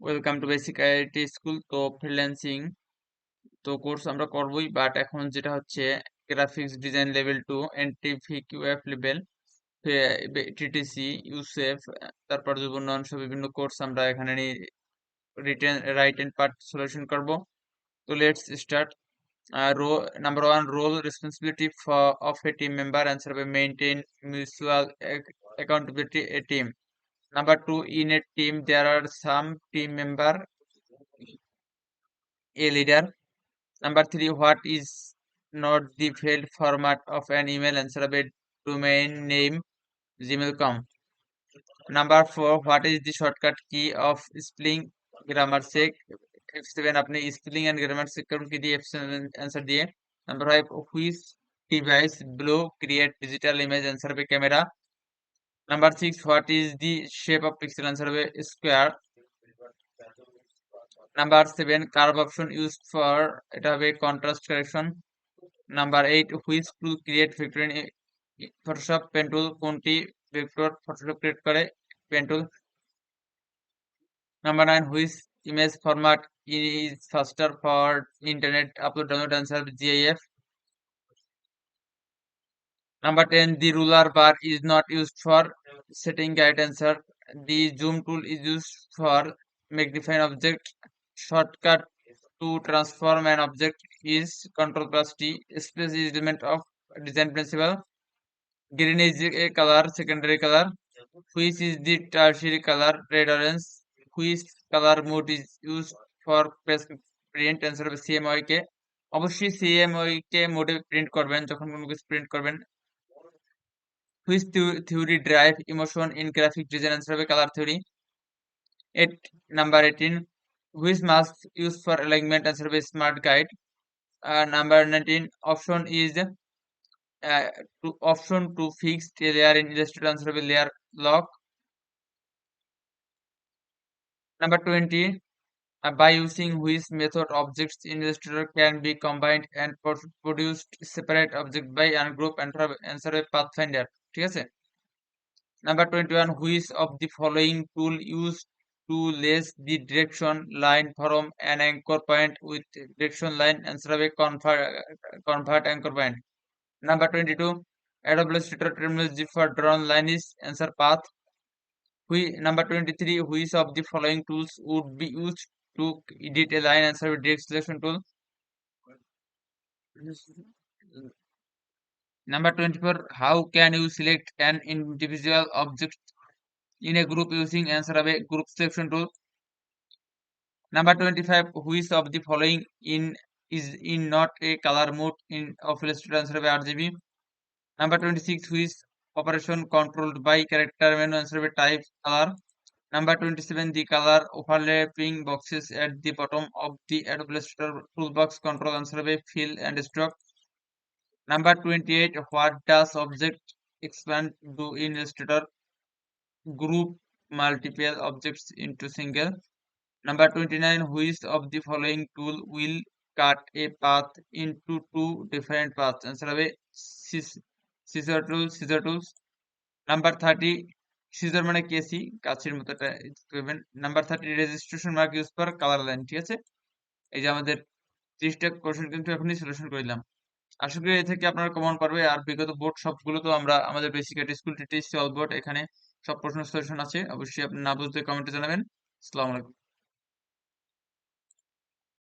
Welcome to basic IIT school তো freelancing তো course আমরা করবই বাট এখন যেটা হচ্ছে graphics design level two NTV QF level TTC UCEP তারপর যুব উন্নয়ন সহ বিভিন্ন কোর্স আমরা এখানে written right and part solution করব। তো let's start row number one role responsibility of a team member answer maintain mutual accountability a team number two in a team there are some team member a leader number three what is not the field format of an email answer by domain name gmail.com number four what is the shortcut key of spelling grammar check if seven अपने spelling and grammar से कर उनके दिए answer diye number five which device blue create digital image answer पे camera Number six, what is the shape of pixel? Answer হবে square. Number seven, curve option used for এটা হবে correction. Number eight, which tool create vector in Photoshop pen tool কোনটি vector Photoshop create করে tool. Number nine, which image format is faster for internet upload download answer GIF. Number 10, the ruler bar is not used for setting guide answer. The zoom tool is used for magnifying object. Shortcut to transform an object is control plus T. Space is element of design principle. Green is a color, secondary color. Which is the tertiary color, red orange. Which color mode is used for print answer CMYK অবশ্যই CMYK মোডে print করবেন যখন কোনো কিছু print করবেন which theory drive emotion in graphic design answer হবে color theory eight number 18 which mask used for alignment answer হবে smart guide uh, number 19 option is uh, to option to fix layer in illustrator answer হবে layer lock number 20 uh, by using which method objects in illustrator can be combined and produced separate object by ungroup answer হবে pathfinder ঠিক আছে number twenty one which of the following tool use to less the direction line from an anchor point with direction line answer হবে convert anchor point number twenty two Adobe Illustrator terminology for drawn line is answer path. We, number 23, which of the following tools would be used to edit a line? Answer direct selection tool. Number 24, how can you select an individual object in a group using answer of a group selection tool? Number 25, which of the following in is in not a color mode in of Illustrator answer of RGB? Number 26, which operation controlled by character menu answer type color? Number 27, the color overlapping boxes at the bottom of the Adobe Illustrator toolbox control answer of fill and stroke. Number 28, what does object expand do in Illustrator? Group multiple objects into single. Number 29, which of the following tool will cut a path into two different paths? Answer হবে scissor tools, scissor tools. Number 30, scissor মানে কেসি কাছের মতো একটা করবেন number thirty registration mark use for colour line ঠিক আছে এই যে আমাদের ত্রিশটা কোশ্চেন কিন্তু এখনই সলিউশন করে দিলাম আশা করি এ থেকে আপনারা কমন পারবে আর বিগত বোর্ড সবগুলো তো আমরা, আমাদের basic at school TTC all board এখানে সব প্রশ্ন সলিউশন আছে। অবশ্যই আপনি না বুঝতে কমেন্টে জানাবেন। আসসালামু আলাইকুম।